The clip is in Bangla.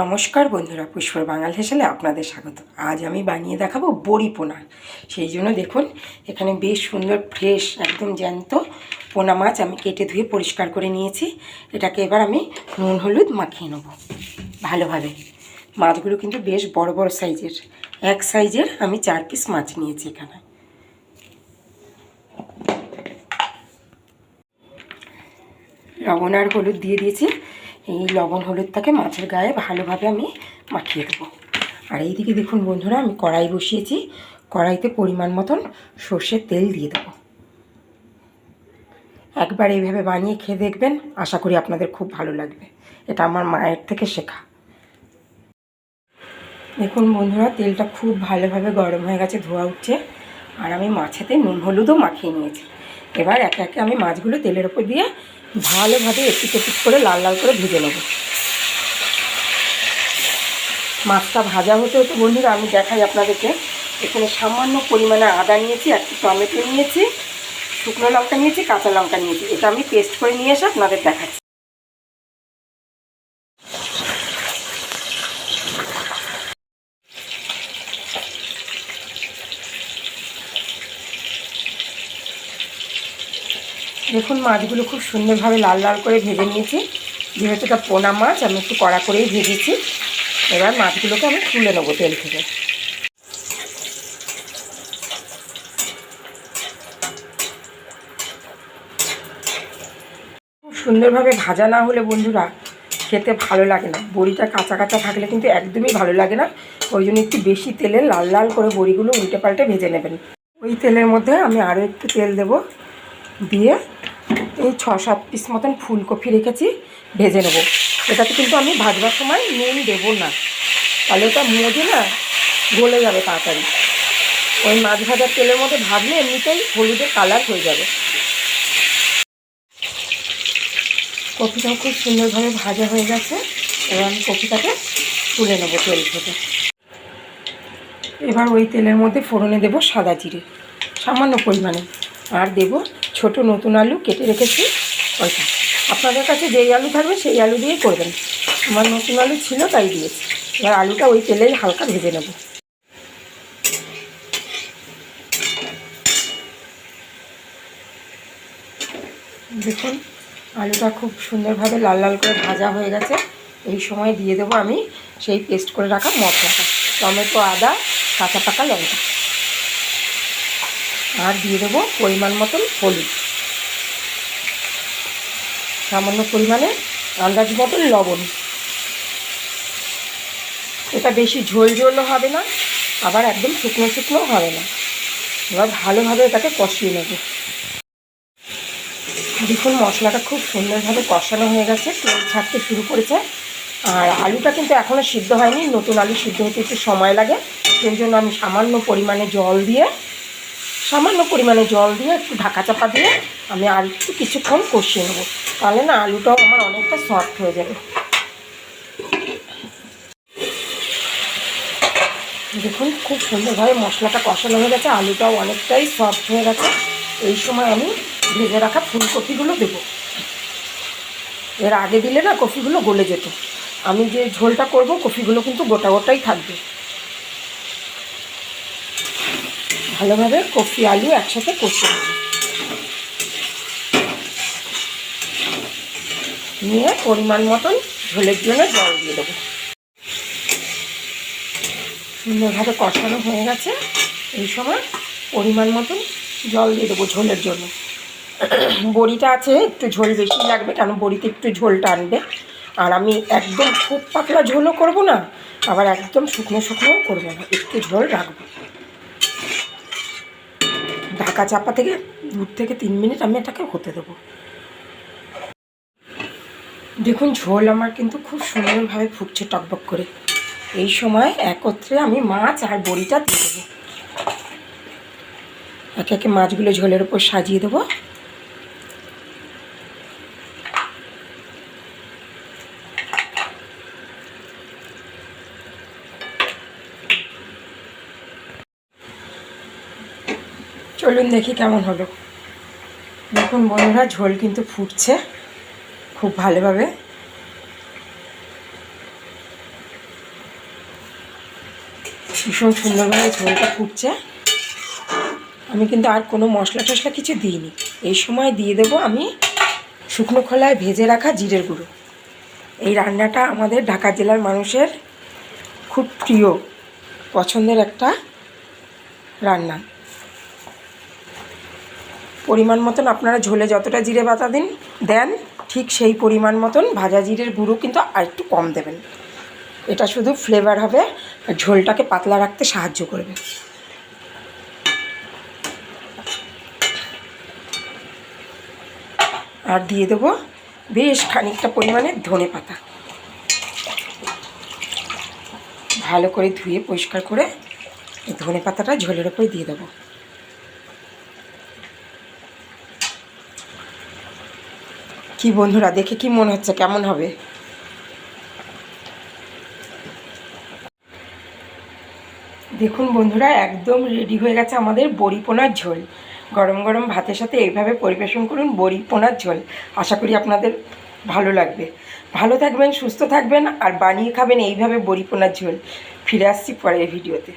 নমস্কার বন্ধুরা পুষ্পর বাঙাল হেসেলে আপনাদের স্বাগত। আজ আমি বানিয়ে দেখাবো বড়ি পোনা। সেই জন্য দেখুন, এখানে বেশ সুন্দর ফ্রেশ একদম জ্যান্ত পোনা মাছ আমি কেটে ধুয়ে পরিষ্কার করে নিয়েছি। এটাকে এবার আমি নুন, হলুদ মাখিয়ে নেব ভালোভাবে। মাছগুলো কিন্তু বেশ বড় বড় সাইজের। এক সাইজের আমি চার পিস মাছ নিয়েছি এখানে। লবণ আর হলুদ দিয়ে দিয়েছি। এই লবণ হলুদটাকে মাছের গায়ে ভালোভাবে আমি মাখিয়ে দেবো। আর এইদিকে দেখুন বন্ধুরা, আমি কড়াই বসিয়েছি। কড়াইতে পরিমাণ মতন সর্ষের তেল দিয়ে দেবো। একবার এইভাবে বানিয়ে খেয়ে দেখবেন, আশা করি আপনাদের খুব ভালো লাগবে। এটা আমার মায়ের থেকে শেখা। দেখুন বন্ধুরা, তেলটা খুব ভালোভাবে গরম হয়ে গেছে, ধোয়া উঠছে। আর আমি মাছেতে নুন হলুদও মাখিয়ে নিয়েছি। এবার একে একে আমি মাছগুলো তেলের ওপর দিয়ে ভালোভাবে একটু টুপিট করে লাল লাল করে ভেজে নেব। মাছটা ভাজা হতে হতে বন্ধুরা আমি দেখাই আপনাদেরকে। এখানে সামান্য পরিমাণে আদা নিয়েছি, একটু টমেটো নিয়েছি, শুকনো লঙ্কা নিয়েছি, কাঁচা লঙ্কা নিয়েছি। এটা আমি পেস্ট করে নিয়ে এসে আপনাদের দেখাচ্ছি। দেখুন, মাছগুলো খুব সুন্দরভাবে লাল লাল করে ভেজে নিয়েছি। যেহেতু এটা পোনা মাছ, আমি একটু কড়া করেই ভেজেছি। এবার মাছগুলোকে আমি তুলে নেব তেল থেকে। খুব সুন্দরভাবে ভাজা না হলে বন্ধুরা খেতে ভালো লাগে না। বড়িটা কাঁচা কাঁচা থাকলে কিন্তু একদমই ভালো লাগে না। ওই জন্য একটু বেশি তেলে লাল লাল করে বড়িগুলো উল্টে পাল্টে ভেজে নেবেন। ওই তেলের মধ্যে আমি আরও একটু তেল দেব। দিয়ে এই ছ সাত পিস মতন ফুলকপি রেখেছি, ভেজে নেব। এটাতে কিন্তু আমি ভাজবার সময় নুন দেবো না। তাহলে ওটা মজে না, গলে যাবে তাড়াতাড়ি। ওই মাছ ভাজার তেলের মধ্যে ভাজলে এমনিতেই হলুদের কালার হয়ে যাবে। কপিটাও খুব সুন্দরভাবে ভাজা হয়ে গেছে। এবার আমি কপিটাকে তুলে নেব তেল থেকে। এবার ওই তেলের মধ্যে ফোড়নে দেব সাদা জিরে। সামান্য পরিমাণে। আর দেব ছোট নতুন আলু কেটে রেখেছি। ওইটা। আপনাদের কাছে যেই আলু থাকবে সেই আলু দিয়েই করবেন আমার নতুন আলু ছিল তাই দিয়েছি। এবার আলুটা ওই তেলেই হালকা ভেজে নেব। দেখুন, আলুটা খুব সুন্দরভাবে লাল লাল করে ভাজা হয়ে গেছে। এই সময় দিয়ে দেবো আমি সেই পেস্ট করে রাখা মশলাটা। টমেটো, আদা, কাঁচা পাকা লঙ্কা। আর দিয়ে দেবো পরিমাণ মতন হলুদ। সামান্য পরিমাণে আন্দাজ মতন লবণ। এটা বেশি ঝোল ঝোলও হবে না, আবার একদম শুকনো শুকনো হবে না। এবার ভালোভাবে এটাকে কষিয়ে নেব। দেখুন, মশলাটা খুব সুন্দরভাবে কষানো হয়ে গেছে, তেল ছাড়তে শুরু করেছে। আর আলুটা কিন্তু এখনও সিদ্ধ হয়নি, নতুন আলু সিদ্ধ হতে একটু সময় লাগে। সেই জন্য আমি সামান্য পরিমাণে জল দিয়ে সামান্য পরিমাণে জল দিয়ে একটু ঢাকা চাপা দিয়ে আমি আর একটু কিছুক্ষণ কষিয়ে নেব। তাহলে না আলুটাও আমার অনেকটা সফট হয়ে যাবে। দেখুন, খুব সুন্দরভাবে মশলাটা কষানো হয়ে গেছে, আলুটাও অনেকটাই সফট হয়ে গেছে। এই সময় আমি ভেজে রাখা ফুলকপিগুলো দেবো। এর আগে দিলে না কফিগুলো গলে যেত। আমি যে ঝোলটা করব, কফিগুলো কিন্তু গোটা গোটাই থাকবে। ভালোভাবে কফি, আলু একসাথে কষে নেব। নিয়ে পরিমাণ মতন ঝোলের জন্য জল দিয়ে দেবো। সুন্দরভাবে কষানো হয়ে গেছে। এই সময় পরিমাণ মতন জল দিয়ে দেবো ঝোলের জন্য। বড়িটা আছে, একটু ঝোল বেশি লাগবে কেন বড়িতে একটু ঝোল টানবে আর আমি একদম খুব পাতলা ঝোলও করব না, আবার একদম শুকনো শুকনোও করব না, একটু ঝোল রাখব। ঢাকা চাপা থেকে দু থেকে তিন মিনিট আমি এটাকে হতে দেবো। দেখুন, ঝোল আমার কিন্তু খুব সুন্দরভাবে ফুটছে টকবক করে। এই সময় একত্রে আমি মাছ আর বড়িটা দিয়ে দেবো। একে একে মাছগুলো ঝোলের ওপর সাজিয়ে দেবো। চলুন দেখি কেমন হলো। দেখুন বন্ধুরা, ঝোল কিন্তু ফুটছে খুব ভালোভাবে। ভীষণ সুন্দরভাবে ঝোলটা ফুটছে। আমি কিন্তু আর কোনো মশলা টশলা কিছু দিইনি। এই সময় দিয়ে দেব আমি শুকনো খোলায় ভেজে রাখা জিরের গুঁড়ো। এই রান্নাটা আমাদের ঢাকা জেলার মানুষের খুব প্রিয়, পছন্দের একটা রান্না। পরিমাণ মতন আপনারা ঝোলে যতটা জিরে বাতা দিন, দেন ঠিক সেই পরিমাণ মতন ভাজা জিরের গুঁড়ো কিন্তু আর একটু কম দেবেন। এটা শুধু ফ্লেভার হবে ঝোলটাকে পাতলা রাখতে সাহায্য করবে। আর দিয়ে দেবো বেশ খানিকটা পরিমাণে ধনে পাতা। ভালো করে ধুয়ে পরিষ্কার করে ধনে পাতাটা ঝোলের ওপরে দিয়ে দেবো। কি বন্ধুরা, দেখে কি মনে হচ্ছে, কেমন হবে? দেখুন বন্ধুরা, একদম রেডি হয়ে গেছে আমাদের বড়ি পোনার ঝোল। গরম গরম ভাতের সাথে এইভাবে পরিবেশন করুন বড়ি পোনার ঝোল। আশা করি আপনাদের ভালো লাগবে। ভালো থাকবেন, সুস্থ থাকবেন, আর বানিয়ে খাবেন এইভাবে বড়ি পোনার ঝোল। ফিরে আসছি পরের ভিডিওতে।